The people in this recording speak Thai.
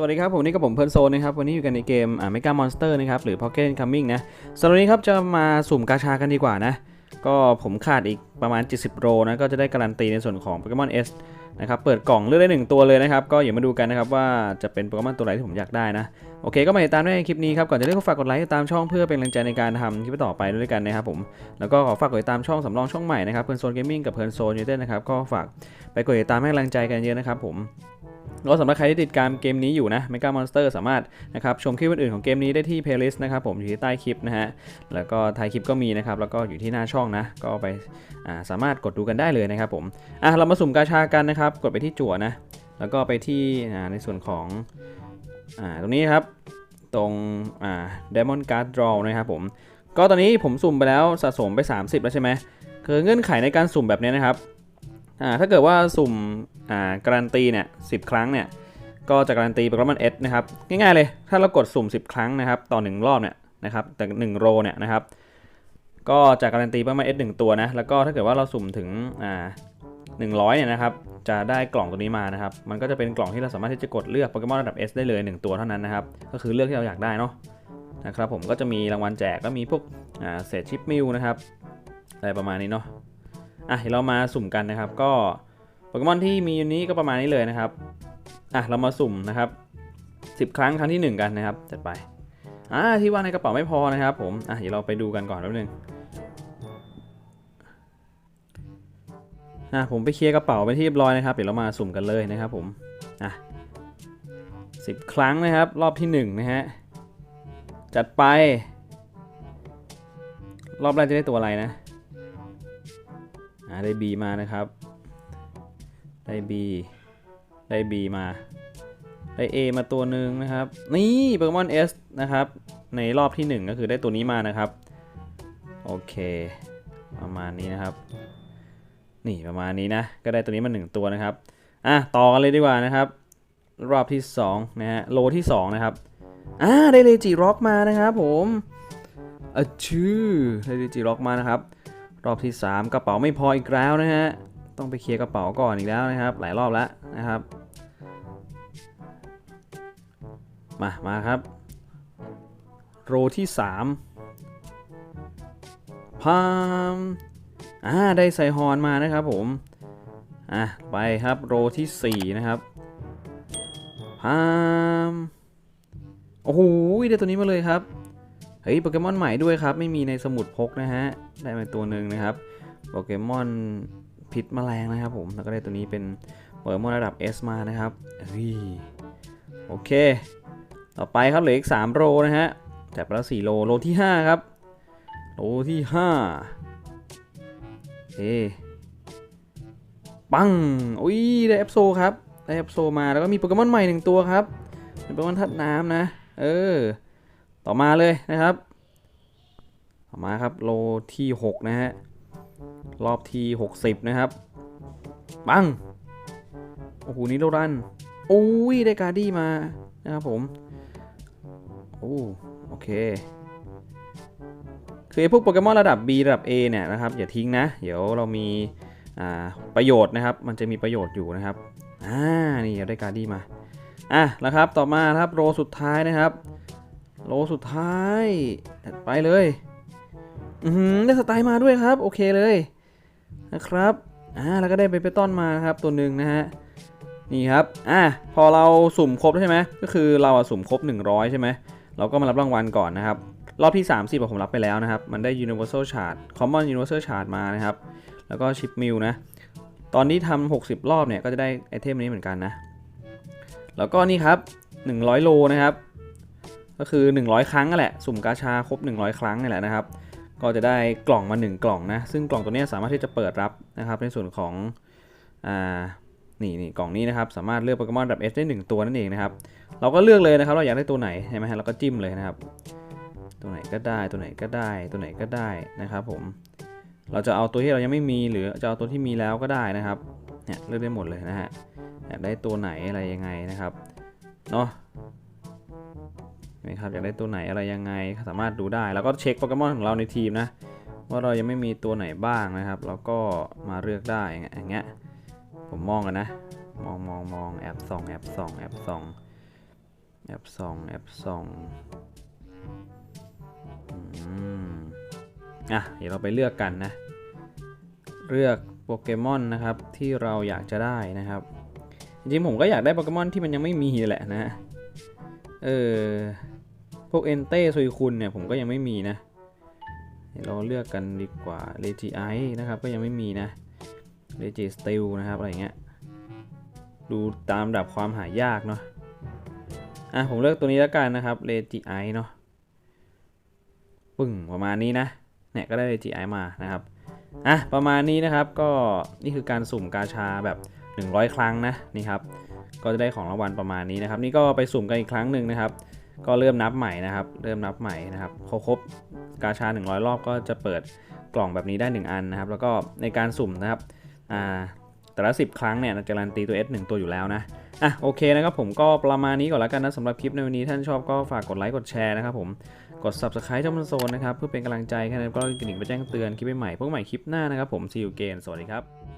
สวัสดีครับผมนี่กับผมเพิร์นโซนนะครับวันนี้อยู่กันในเกมอ่าเมกามอนสเตอร์นะครับหรือ Pocket Coming นะสำหรับนี้ครับจะมาสุ่มกาชากันดีกว่านะ ก็ผมขาดอีกประมาณ 70 โรนะก็จะได้การันตีในส่วนของ Pokemon S นะครับเปิดกล่องเลือกได้ 1 ตัวเลยนะครับ ก็อย่ามาดูกันนะครับว่าจะเป็นโปเกมอนตัวไหนที่ผมอยากได้นะ โอเคก็มาติดตามได้ในคลิปนี้ครับ ก่อนจะเริ่มก็ฝากกดไลค์ติดตามช่องเพื่อเป็นกำลังใจในการทำคลิปต่อไปด้วยกันนะครับผมแล้วก็ขอฝากกดติดตามช่องสำรองช่องใหม่นะครับเพิร์นโซนเกมมิ่งกับเพิร์นโซนยูเต็นะครับก็ฝากไปกดติดตามให้กำลังใจกันเยอะนะครับผม ก็สำหรับใครที่ติดตามเกมนี้อยู่นะ Mega Monster สามารถนะครับชมคลิปอื่นๆของเกมนี้ได้ที่ playlist นะครับผมอยู่ที่ใต้คลิปนะฮะแล้วก็ท้ายคลิปก็มีนะครับแล้วก็อยู่ที่หน้าช่องนะก็ไปาสามารถกดดูกันได้เลยนะครับผมอะเรามาสุ่มกาชากันนะครับกดไปที่จั่วนะแล้วก็ไปที่ในส่วนของอตรงนี้ครับตรงอ่า Diamond Card Draw นะครับผมก็ตอนนี้ผมสุ่มไปแล้วสะสมไป 30 แล้วใช่ไหมคือเงื่อนไขในการสุ่มแบบนี้นะครับ อ่าถ้าเกิดว่าสุ่มอ่าการันตีเนี่ยสิครั้งเนี่ยก็จะการันตีโปเกมอนเอสนะครับง่ายๆเลยถ้าเรากดสุ่ม 10 ครั้งนะครับต่อ 1 รอบเนี่ยนะครับแต่1โรเนี่ยนะครับก็จะการันตีโปเกมอนเอสหนึ่งตัวนะแล้วก็ถ้าเกิดว่าเราสุ่มถึงอ่า100เนี่ยนะครับจะได้กล่องตัวนี้มานะครับมันก็จะเป็นกล่องที่เราสามารถที่จะกดเลือกโปเกมอนระดับ S ได้เลย 1 ตัวเท่านั้นนะครับก็คือเลือกที่เราอยากได้เนาะนะครับผมก็จะมีรางวัลแจกก็มีพวกอ่าเศษชิปมิลนะครับอะไรประมาณนี้เนาะ อะเดี๋ยวเรามาสุ่มกันนะครับ ก็โปเกมอนที่มีอยู่นี้ก็ประมาณนี้เลยนะครับอะเรามาสุ่มนะครับ 10 ครั้งครั้งที่ 1 กันนะครับจัดไปอ่าที่ว่าในกระเป๋าไม่พอนะครับ ผมอะเดี๋ยวเราไปดูกันก่อนแป๊บนึงอะผมไปเคลียร์กระเป๋าไปที่เรียบร้อยนะครับเดี๋ยวเรามาสุ่มกันเลยนะครับ ผมอะสิบครั้งนะครับ รอบที่1นะฮะจัดไป รอบแรกจะได้ตัวอะไรนะ ได้ B มานะครับ ได้ B ได้ B มา ได้ A มาตัวหนึ่งนะครับ นี่โปเกมอน S นะครับ ในรอบที่ 1 ก็คือได้ตัวนี้มานะครับ โอเค ประมาณนี้นะครับ นี่ประมาณนี้นะ ก็ได้ตัวนี้มา 1 ตัวนะครับ อะ ต่อกันเลยดีกว่านะครับ รอบที่2นะฮะ โลที่ 2 นะครับ อ่า ได้เลจิร็อกมานะครับผมอะชื่อได้เลจิร็อกมานะครับ รอบที่ 3 กระเป๋าไม่พออีกแล้วนะฮะ ต้องไปเคลียร์กระเป๋าก่อนอีกแล้วนะครับ หลายรอบแล้วนะครับ มา มาครับ โรที่ 3พามอ่าได้ไซฮอนมานะครับผม อะ ไปครับโรที่ 4 นะครับพามโอ้โหได้ตัวนี้มาเลยครับ ฮ้ยโปเกมอนใหม่ด้วยครับ ไม่มีในสมุดพกนะฮะ ได้มาตัวหนึ่งนะครับโปเกมอนพิษแมลงนะครับผม แล้วก็ได้ตัวนี้เป็นโปเกมอนระดับ S มานะครับเฮ้ยโอเค ต่อไปครับเหลืออีก 3 โลนะฮะจับไปแล้ว4โลโลที่ 5 ครับโลที่5เอปังอุ้ยได้แอปโซครับได้แอปโซมาแล้วก็มีโปเกมอนใหม่หนึ่งตัวครับเป็นโปเกมอนธาตุน้ำนะ เออ ต่อมาเลยนะครับ ต่อมาครับโลที่6นะฮะรอบที่ 60 นะครับ ปัง โอ้โหนี่โลรันโอ้ยได้การ์ดี้มานะครับผม โอ้โอเค คือไอพวกโปเกมอนระดับ B ระดับ A เนี่ยนะครับ อย่าทิ้งนะ เดี๋ยวเรามีอ่าประโยชน์นะครับ มันจะมีประโยชน์อยู่นะครับ อ่า นี่เราได้การ์ดี้มา อะแล้วครับ ต่อมาครับโรสุดท้ายนะครับ โลสุดท้ายถัดไปเลย อือหือได้สไตล์มาด้วยครับ โอเคเลยนะครับ อ่า แล้วก็ได้เบเปต้อนมานะครับ ตัวหนึ่งนะฮะ นี่ครับ อ่า พอเราสุ่มครบใช่ไหม ก็คือเราอะสุ่มครบ 100 ใช่ไหม เราก็มารับรางวัลก่อนนะครับ รอบที่ 30ผมรับไปแล้วนะครับ มันได้ Universal Chart Common Universal Chart มานะครับ แล้วก็ชิปมิลนะ ตอนนี้ทำ60 รอบเนี่ย ก็จะได้ไอเทมนี้เหมือนกันนะ แล้วก็นี่ครับ 100 โลนะครับ ก็คือ 100 ครั้งนั่นแหละ สุ่มกาชาครบ 100 ครั้งนี่แหละนะครับ ก็จะได้กล่องมา 1 กล่องนะ ซึ่งกล่องตัวนี้สามารถที่จะเปิดรับนะครับ ในส่วนของ อ่า นี่นี่กล่องนี้นะครับ สามารถเลือกโปเกมอนแบบ S ได้ 1 ตัวนั่นเองนะครับ เราก็เลือกเลยนะครับ เราอยากได้ตัวไหนใช่ไหมฮะ เราก็จิ้มเลยนะครับ ตัวไหนก็ได้ ตัวไหนก็ได้ ตัวไหนก็ได้นะครับ ผม เราจะเอาตัวที่เรายังไม่มี หรือจะเอาตัวที่มีแล้วก็ได้นะครับ เนี่ย เลือกได้หมดเลยนะฮะ อยากได้ตัวไหนอะไรยังไงนะครับ เนาะ นะครับอยากได้ตัวไหนอะไรยังไงสามารถดูได้ แล้วก็เช็คโปเกมอนของเราในทีมนะว่าเรายังไม่มีตัวไหนบ้างนะครับ แล้วก็มาเลือกได้อย่างเงี้ยผมมองกันนะ มองมองมองแอบส่องแอบส่องแอบส่องแอปส่องแอปส่องอืมอะเดี๋ยวเราไปเลือกกันนะ เลือกโปเกมอนนะครับที่เราอยากจะได้นะครับ จริงๆผมก็อยากได้โปเกมอนที่มันยังไม่มีแหละนะ เออ พวกเอนเต้ซุยคุณเนี่ยผมก็ยังไม่มีนะ เราเลือกกันดีกว่าเลจิไอนะครับ ก็ยังไม่มีนะเลจิสติลนะครับอะไรเงี้ย ดูตามดับความหายากเนาะ อะผมเลือกตัวนี้แล้วกันนะครับเลจิไอเนาะ ปึ้งประมาณนี้นะ เนี่ยก็ได้เลจิไอมานะครับ อะประมาณนี้นะครับก็นี่คือการสุ่มกาชาแบบ 100 ครั้งนะนี่ครับ ก็จะได้ของรางวัลประมาณนี้นะครับ นี่ก็ไปสุ่มกันอีกครั้งหนึ่งนะครับ ก็เริ่มนับใหม่นะครับ เริ่มนับใหม่นะครับพอครบกาชา 100 รอบก็จะเปิดกล่องแบบนี้ได้ 1 อันนะครับ แล้วก็ในการสุ่มนะครับอ่าแต่ละ 10 ครั้งเนี่ยจะการันตีตัว S 1 ตัวอยู่แล้วนะอะโอเคนะครับผมก็ประมาณนี้ก่อนแล้วกันนะสำหรับคลิปในวันนี้ท่านชอบก็ฝากกดไลค์กดแชร์นะครับผมกด subscribe ช่องมันโซนนะครับ เพื่อเป็นกำลังใจแค่นั้นก็กระดิ่งไปแจ้งเตือนคลิปใหม่ๆพวกใหม่คลิปหน้านะครับผม see you again สวัสดีครับ